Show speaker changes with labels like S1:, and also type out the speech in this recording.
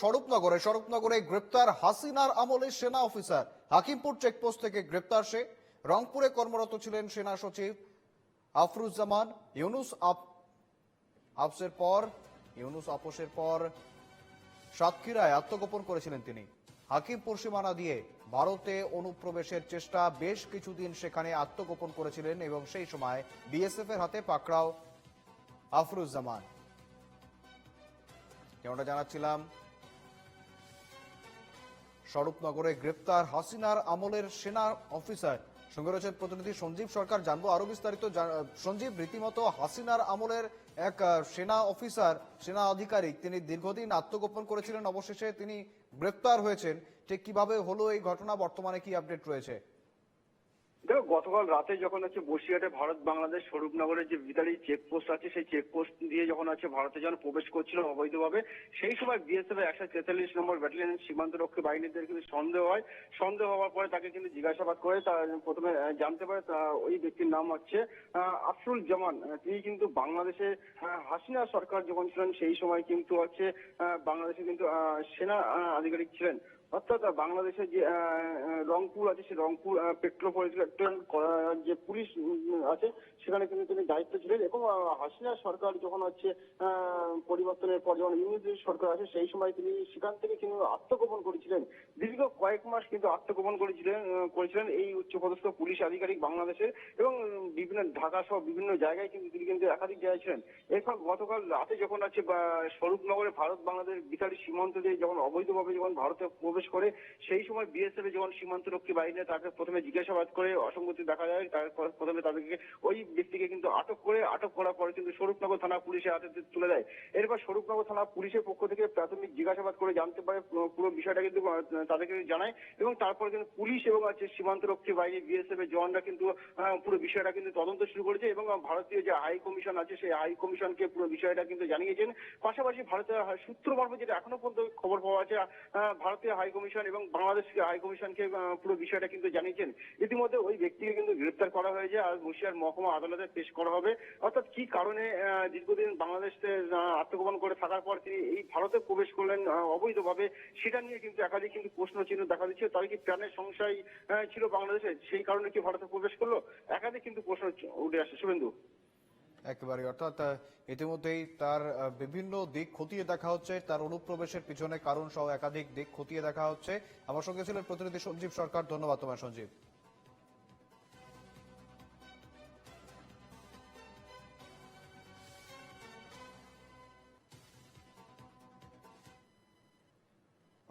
S1: স্বরূপনগরে স্বরূপনগরে গ্রেপ্তার হাসিনার আমলে সেনা অফিসার। হাকিমপুর চেকপোস্ট থেকে গ্রেপ্তার সে। রংপুরে কর্মরত ছিলেন সেনা সচিব আফরুজ্জামান। ইউনুস আপসের পর, ইউনুস পর সাতক্ষীরায় আত্মগোপন করেছিলেন তিনি। হাকিমপুর সীমানা দিয়ে ভারতে অনুপ্রবেশের চেষ্টা বেশ কিছুদিন সেখানে আত্মগোপন করেছিলেন এবং সেই সময় বিএসএফ এর হাতে পাকড়াও আফরুজ্জামান। যেমনটা জানাচ্ছিলাম, স্বরূপনগরে গ্রেপ্তার হাসিনার আমলের সেনা অফিসার। সঙ্গে রয়েছেন প্রতিনিধি সঞ্জীব সরকার, জানব আরও বিস্তারিত সঞ্জীব, রীতিমতো হাসিনার আমলের এক সেনা অফিসার, সেনা আধিকারিক, তিনি দীর্ঘদিন আত্মগোপন করেছিলেন, অবশেষে তিনি গ্রেপ্তার হয়েছেন। ঠিক কীভাবে হলো এই ঘটনা, বর্তমানে কি আপডেট রয়েছে?
S2: দেখো, গতকাল রাতে যখন আছে বসিরহাটে ভারত বাংলাদেশ স্বরূপনগরের যে বিতাড়ি চেকপোস্ট আছে, সেই চেকপোস্ট দিয়ে যখন আছে ভারতে যখন প্রবেশ করছিল অবৈধভাবে, সেই সময় বিএসএফ এর একশো তেতাল্লিশ নম্বর ব্যাটালিয়নের সীমান্তরক্ষী বাহিনীদের কিন্তু সন্দেহ হয়। সন্দেহ হওয়ার পরে তাকে কিন্তু জিজ্ঞাসাবাদ করে তার প্রথমে জানতে পারে তা ওই ব্যক্তির নাম হচ্ছে আফরুল জামান। তিনি কিন্তু বাংলাদেশে হাসিনা সরকার যখন ছিলেন, সেই সময় কিন্তু হচ্ছে বাংলাদেশে কিন্তু সেনা আধিকারিক ছিলেন। অর্থাৎ বাংলাদেশের যে রংপুর আছে, সেই রংপুর পেট্রোপলিটন যে পুলিশ আছে, সেখানে কিন্তু তিনি দায়িত্ব ছিলেন। এবং হাসিনা সরকার যখন হচ্ছে পরিবর্তনের পর যখন ইউনিট সরকার আছে সেই সময় তিনি সেখান থেকে কিন্তু আত্মগোপন করেছিলেন। দীর্ঘ কয়েক মাস কিন্তু আত্মগোপন করেছিলেন করেছিলেন এই উচ্চপদস্থ পুলিশ আধিকারিক বাংলাদেশের। এবং বিভিন্ন ঢাকা সহ বিভিন্ন জায়গায় কিন্তু তিনি কিন্তু একাধিক জায়গায় ছিলেন। এরপর গতকাল রাতে যখন আছে স্বরূপনগরে ভারত বাংলাদেশ বিতাড়ি সীমান্ত দিয়ে যখন অবৈধভাবে যখন ভারতে প্রবেশ করে, সেই সময় বিএসএফ যখন সীমান্ত রক্ষী বাহিনী তাকে প্রথমে জিজ্ঞাসাবাদ করে অসঙ্গতি দেখা যায় তারপর প্রথমে তাদেরকে ওই ব্যক্তিকে কিন্তু আটক করে, আটক করার পরে কিন্তু স্বরূপনগর থানা পুলিশের হাতে তুলে দেয়। এরপর স্বরূপনগর থানা পুলিশের পক্ষ থেকে প্রাথমিক জিজ্ঞাসাবাদ করে জানতে পারে, পুরো- বিষয়টা কিন্তু তাদেরকে জানায় এবং তারপর কিন্তু পুলিশ এবং আছে সীমান্ত রক্ষী বাহিনী বিএসএফ এর জওয়ানরা কিন্তু পুরো বিষয়টা কিন্তু তদন্ত শুরু করেছে এবং ভারতীয় যে হাই কমিশন আছে, সেই হাই কমিশনকে পুরো বিষয়টা কিন্তু জানিয়েছেন। পাশাপাশি ভারতের সূত্র মারফত যেটা এখনও পর্যন্ত খবর পাওয়া আছে ভারতীয় হাই কমিশন এবং বাংলাদেশ হাই কমিশনকে আহ, পুরো বিষয়টা কিন্তু জানিয়েছেন। ইতিমধ্যে ওই ব্যক্তিকে কিন্তু গ্রেপ্তার করা হয়েছে আর বসিরহাট মহকুমা আদালতে পেশ করা হবে। অর্থাৎ কি কারণে দীর্ঘদিন বাংলাদেশে আত্মগোপন করে থাকার পর তিনি এই ভারতে প্রবেশ করলেন অবৈধভাবে সেটা নিয়ে কিন্তু একাধিক কিন্তু প্রশ্ন চিহ্ন দেখা দিচ্ছে। তার কি প্রাণের সংশয় ছিল বাংলাদেশে? সেই কারণে কি ভারতে প্রবেশ করল? একাধিক কিন্তু প্রশ্ন উঠে আসে শুভেন্দু।
S1: একেবারে অর্থাৎ ইতিমধ্যেই তার বিভিন্ন দিক খতিয়ে দেখা হচ্ছে। তার অনুপ্রবেশের পিছনে কারণ সহ একাধিক দিক খতিয়ে দেখা হচ্ছে। আমার সঙ্গে ছিলেন প্রতিনিধি সঞ্জীব সরকার। ধন্যবাদ তোমার সঞ্জীব।